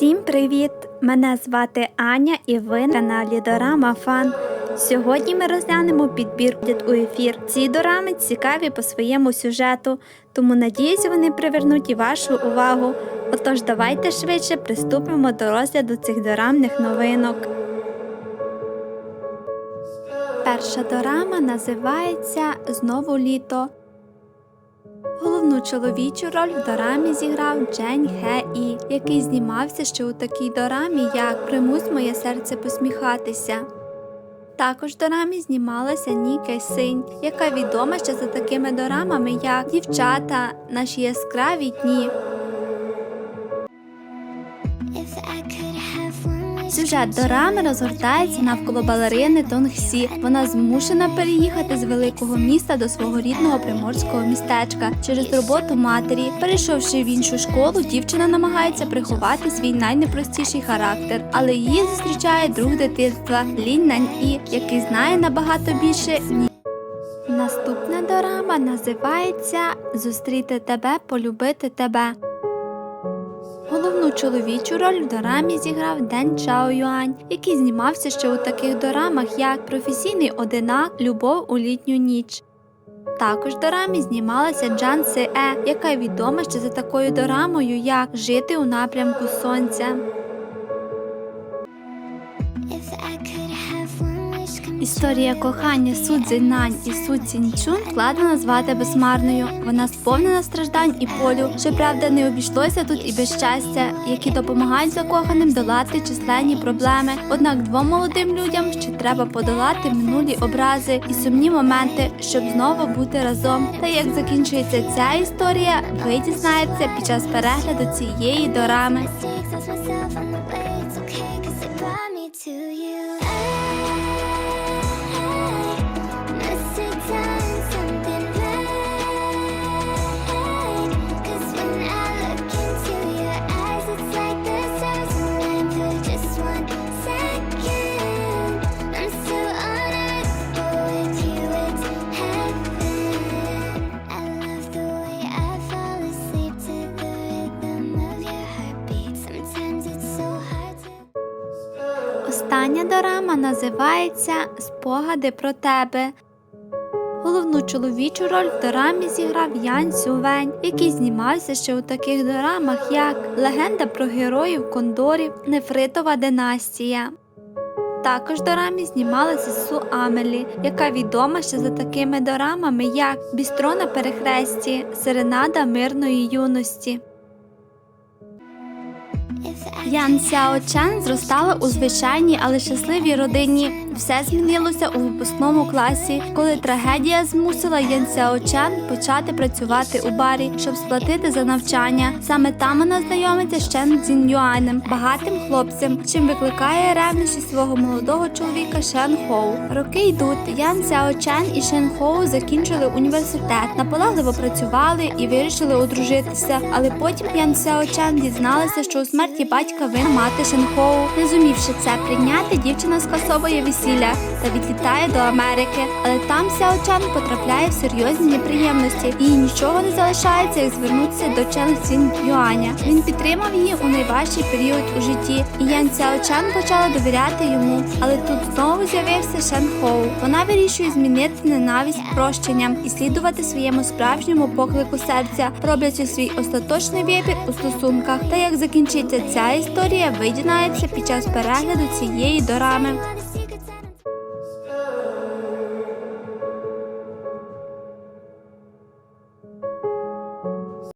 Привіт! Мене звати Аня і ви на каналі Дорама Фан. Сьогодні ми розглянемо підбір у ефір. Ці дорами цікаві по своєму сюжету, тому надіюсь, вони привернуть і вашу увагу. Отож, давайте швидше приступимо до розгляду цих дорамних новинок. Перша дорама називається Знову літо. Головну чоловічу роль в дорамі зіграв Джень Хе І, який знімався ще у такій дорамі, як Примусь моє серце посміхатися. Також дорамі знімалася Ніке Синь, яка відома ще за такими дорамами, як Дівчата, наші яскраві дні. Сюжет дорами розгортається навколо балерини Тонгсі. Вона змушена переїхати з великого міста до свого рідного приморського містечка через роботу матері. Перейшовши в іншу школу, дівчина намагається приховати свій найнепростіший характер, але її зустрічає друг дитинства Лін Нань І, який знає набагато більше ні. Наступна дорама називається Зустріти тебе, полюбити тебе. Чоловічу роль в дорамі зіграв Ден Чао Юань, який знімався ще у таких дорамах, як Професійний одинак, Любов у літню ніч. Також дорамі знімалася Джан Се яка відома ще за такою дорамою, як Жити у напрямку сонця. Історія кохання Су Цзинань і Су Цінчун складно назвати безмарною. Вона сповнена страждань і полю. Щоправда, не обійшлося тут і без щастя, які допомагають закоханим долати численні проблеми. Однак двом молодим людям ще треба подолати минулі образи і сумні моменти, щоб знову бути разом. Та як закінчується ця історія, ви дізнаєтеся під час перегляду цієї дорами. Остання дорама називається Спогади про тебе. Головну чоловічу роль в дорамі зіграв Ян Сювень, який знімався ще у таких дорамах, як Легенда про героїв Кондорів, Нефритова династія. Також дорамі знімалася Су Амелі, яка відома ще за такими дорамами, як Бістро на перехресті, Серенада мирної юності. Ян Сяо Чен зростала у звичайній, але щасливій родині. Все змінилося у випускному класі, коли трагедія змусила Ян Сяо Чен почати працювати у барі, щоб сплатити за навчання. Саме там вона знайомиться з Чен Цзін Юанем, багатим хлопцем, чим викликає ревнощі свого молодого чоловіка Шен Хоу. Роки йдуть. Ян Сяо Чен і Шен Хоу закінчили університет, наполегливо працювали і вирішили одружитися. Але потім Ян Сяо Чен дізналася, що у смерті батька винна мати Шенхоу. Не зумівши це прийняти, дівчина скасовує весілля та відлітає до Америки. Але там Сяо Чан потрапляє в серйозні неприємності. Їй нічого не залишається, як звернутися до Чен Цін Юаня. Він підтримав її у найважчий період у житті, і Ян Сяо Чан почала довіряти йому. Але тут знову з'явився Шен Хоу. Вона вирішує змінити ненависть прощенням і слідувати своєму справжньому поклику серця, роблячи свій остаточний вибір у стосунках. Та як закінчиться ця історія, ви під час перегляду цієї дорами.